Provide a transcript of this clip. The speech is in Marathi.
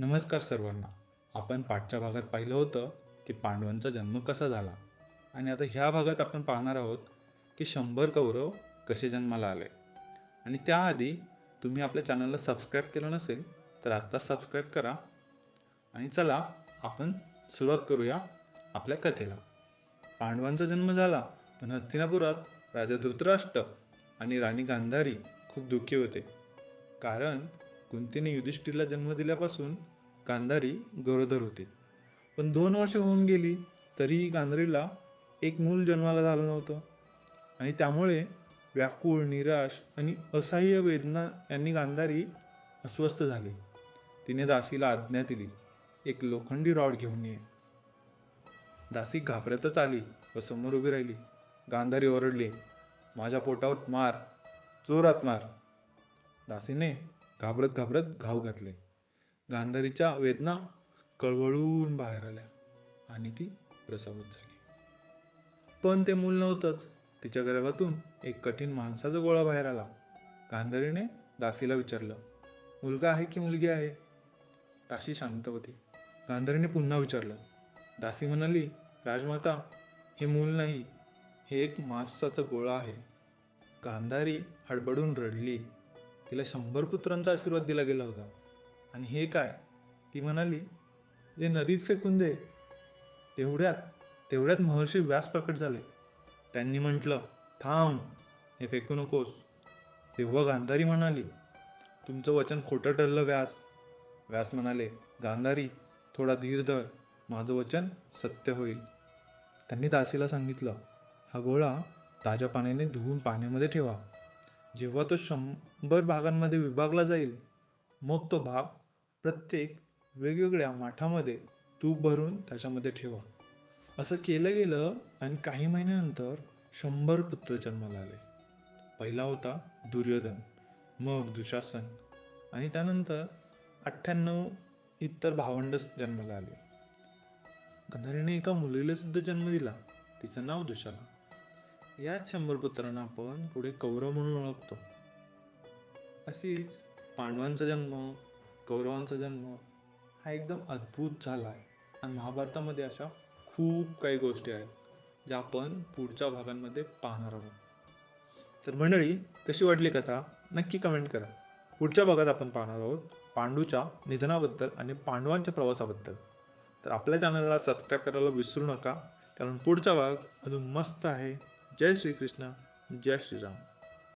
नमस्कार सर्वांना. आपण पाठच्या भागात पाहिलं होतं की पांडवांचा जन्म कसा झाला आणि आता ह्या भागात आपण पाहणार आहोत की शंभर कौरव कसे जन्माला आले. आणि त्याआधी तुम्ही आपल्या चॅनलला सबस्क्राईब केलं नसेल तर आत्ता सबस्क्राईब करा. आणि चला आपण सुरुवात करूया आपल्या कथेला. पांडवांचा जन्म झाला पण हस्तिनापुरात राजा धृतराष्ट्र आणि राणी गांधारी खूप दुःखी होते. कारण कुंतीने युधिष्ठिरला जन्म दिल्यापासून गांधारी गरोदर होती. पण दोन वर्ष होऊन गेली तरीही गांधारीला एक मूल जन्माला झालं नव्हतं. आणि त्यामुळे व्याकुळ निराश आणि असह्य वेदना यांनी गांधारी अस्वस्थ झाली. तिने दासीला आज्ञा दिली एक लोखंडी रॉड घेऊन ये. दासी घाबरतच आली व समोर उभी राहिली. गांधारी ओरडली माझ्या पोटावर मार जोरात मार. दासीने घाबरत घाबरत घाव घातले. गांधारीच्या वेदना कळवळून बाहेर आल्या आणि ती प्रसावत झाली. पण ते मूल नव्हतंच. तिच्या गर्भातून एक कठीण माणसाचा गोळा बाहेर आला. गांधारीने दासीला विचारलं मुलगा आहे की मुलगी आहे? दासी शांत होती. गांधारीने पुन्हा विचारलं दासी म्हणाली राजमाता हे मूल नाही हे एक मांसाचा गोळा आहे. गांधारी हडबडून रडली. तिला शंभर पुत्रांचा आशीर्वाद दिला गेला होता. आणि हे काय? ती म्हणाली ते नदीत फेकून दे तेवढ्यात तेवढ्यात महर्षी व्यास प्रकट झाले. त्यांनी म्हटलं थांब हे फेकू नकोस. तेव्हा गांधारी म्हणाली तुमचं वचन खोटं ठरलं व्यास. व्यास म्हणाले गांधारी थोडा धीर धर माझं वचन सत्य होईल. त्यांनी दासीला सांगितलं हा गोळा ताज्या पाण्याने धुवून पाण्यामध्ये ठेवा. जेव्हा तो शंभर भागांमध्ये विभागला जाईल मग तो भाग प्रत्येक वेगवेगळ्या माठामध्ये तूप भरून त्याच्यामध्ये ठेवा. असं केलं गेलं आणि काही महिन्यानंतर शंभर पुत्र जन्माला आले. पहिला होता दुर्योधन मग दुशासन आणि त्यानंतर अठ्ठ्याण्णव इतर भावंडच जन्माला आले. गंधारीने एका मुलीला सुद्धा जन्म दिला. तिचं नाव दुशाला. याच शंभर पुत्रांना आपण पुढे कौरव म्हणून ओळखतो. अशीच पांडवांचा जन्म कौरवांचा जन्म हा एकदम अद्भुत झाला आहे आणि महाभारतामध्ये अशा खूप काही गोष्टी आहेत ज्या आपण पुढच्या भागांमध्ये पाहणार आहोत. तर मंडळी कशी वाटली कथा? नक्की कमेंट करा. पुढच्या भागात आपण पाहणार आहोत पांडूच्या निधनाबद्दल आणि पांडवांच्या प्रवासाबद्दल. तर आपल्या चॅनलला सबस्क्राईब करायला विसरू नका कारण पुढचा भाग अजून मस्त आहे. जय श्रीकृष्ण जय श्रीराम